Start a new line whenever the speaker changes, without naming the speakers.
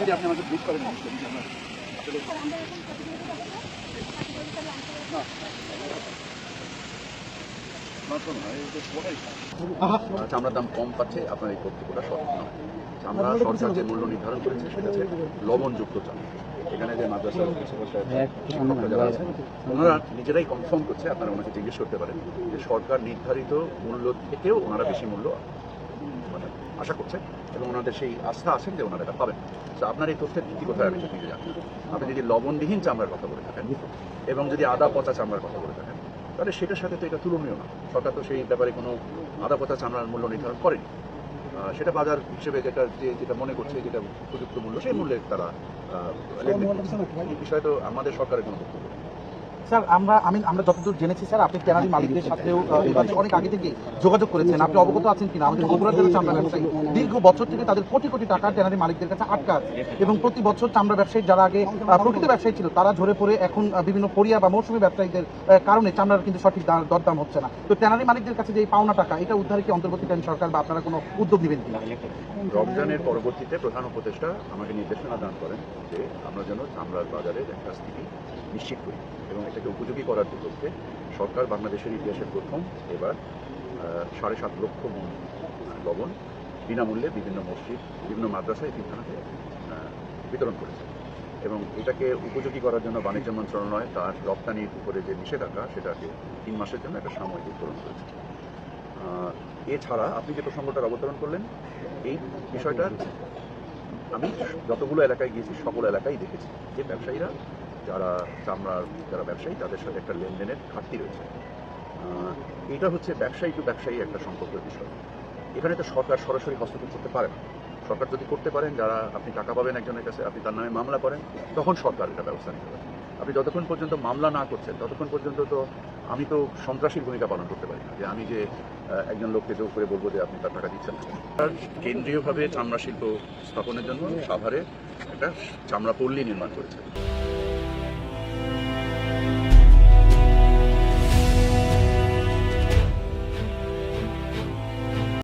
যদি আপনি আমাকে ব্রিফ করেন। চামড়ার দাম কম পাচ্ছে আপনার এই কর্তৃপক্ষটা সঠিক নয় চামড়া সরকার যে মূল্য নির্ধারণ করেছে সেটা হচ্ছে লবণযুক্ত চামড়া এখানে যে মাদ্রাসা যারা আছেন ওনারা নিজেরাই কনফার্ম করছে আপনারা ওনাকে জিজ্ঞেস করতে পারেন যে সরকার নির্ধারিত মূল্য থেকেও ওনারা বেশি মূল্য আশা করছে এবং ওনাদের সেই আস্থা আছেন যে ওনারা এটা পাবেন তো আপনার এই তথ্যের ভিত্তি কোথায় আমি নিজে জানি আপনি যদি লবণবিহীন চামড়ার কথা বলে থাকেন, এবং যদি আদা পচা চামড়ার কথা বলে থাকেন, তাহলে সেটার সাথে তো এটা তুলনীয় না সরকার তো সেই ব্যাপারে কোনো আদা পচা চামড়ার মূল্য নির্ধারণ করেনি সেটা বাজার হিসেবে যেটা যে যেটা মনে করছে, যেটা উপযুক্ত মূল্য, সেই মূল্যে তারা। এই বিষয়ে তো আমাদের সরকারের কোনো বক্তব্য।
স্যার, আমরা, আমি, আমরা যতদূর জেনেছি, স্যার, আপনি ট্যানারি মালিকদের সাথেও অনেক আগে থেকে যোগাযোগ করেছেন। আপনি অবগত আছেন কিনা? আমাদের বগুড়া জেলার চামড়া ব্যবসায়ী দীর্ঘ বছর থেকে তাদের কোটি কোটি টাকা ট্যানারি মালিকদের কাছে আটকা আছে। এবং প্রতি বছর চামড়া ব্যবসায়ী যারা আগে প্রকৃত ব্যবসায়ী ছিল, তারা ঝরে পড়ে এখন বিভিন্ন পরিয়া বা মৌসুমী ব্যবসায়ীদের কারণে চামড়ার কিন্তু সঠিক দাম- দরদাম হচ্ছে না। তো ট্যানারি মালিকদের কাছে যে পাওনা টাকা, এটা উদ্ধারে কি অন্তর্বর্তীকালীন সরকার বা আপনারা কোনো উদ্যোগ নেবেন কিনা?
রমজানের পরবর্তীতে প্রধান উপদেষ্টা আমাকে নির্দেশনা দান করেন যে আমরা যেন চামড়ার বাজারের একটা স্থিতি নিশ্চিত করি। এবং এটাকে উপযোগী করার লক্ষ্যে সরকার বাংলাদেশের ইতিহাসের প্রথম, এবার সাড়ে সাত লক্ষ মন লবণ বিনামূল্যে বিভিন্ন মসজিদ, বিভিন্ন মাদ্রাসায় তিনখানাতে বিতরণ করেছে। এবং এটাকে উপযোগী করার জন্য বাণিজ্য মন্ত্রণালয় তার রপ্তানির উপরে যে নিষেধাজ্ঞা, সেটাকে তিন মাসের জন্য একটা সাময়িক উত্তোলন করেছে। এছাড়া আপনি যে প্রসঙ্গটার অবতরণ করলেন, এই বিষয়টা আমি যতগুলো এলাকায় গিয়েছি, সকল এলাকায় দেখেছি যে ব্যবসায়ীরা যারা চামড়ার, যারা ব্যবসায়ী, তাদের সাথে একটা লেনদেনের ঘাটতি রয়েছে। এটা হচ্ছে ব্যবসায়ী টু ব্যবসায়ী একটা সম্পর্কের বিষয়। এখানে তো সরকার সরাসরি হস্তক্ষেপ করতে পারে না। সরকার যদি করতে পারেন, যারা আপনি টাকা পাবেন একজনের কাছে, আপনি তার নামে মামলা করেন, তখন সরকার এটা ব্যবস্থা নিতে পারে। আপনি যতক্ষণ পর্যন্ত মামলা না করছেন, ততক্ষণ পর্যন্ত তো আমি তো সন্ত্রাসীর ভূমিকা পালন করতে পারি না। যে আমি যে একজন লোককে জোর করে বলব যে আপনি তার টাকা দিচ্ছেন আর কেন্দ্রীয়ভাবে চামড়া শিল্প স্থাপনের জন্য সাভারে একটা চামড়া পল্লী নির্মাণ করেছে।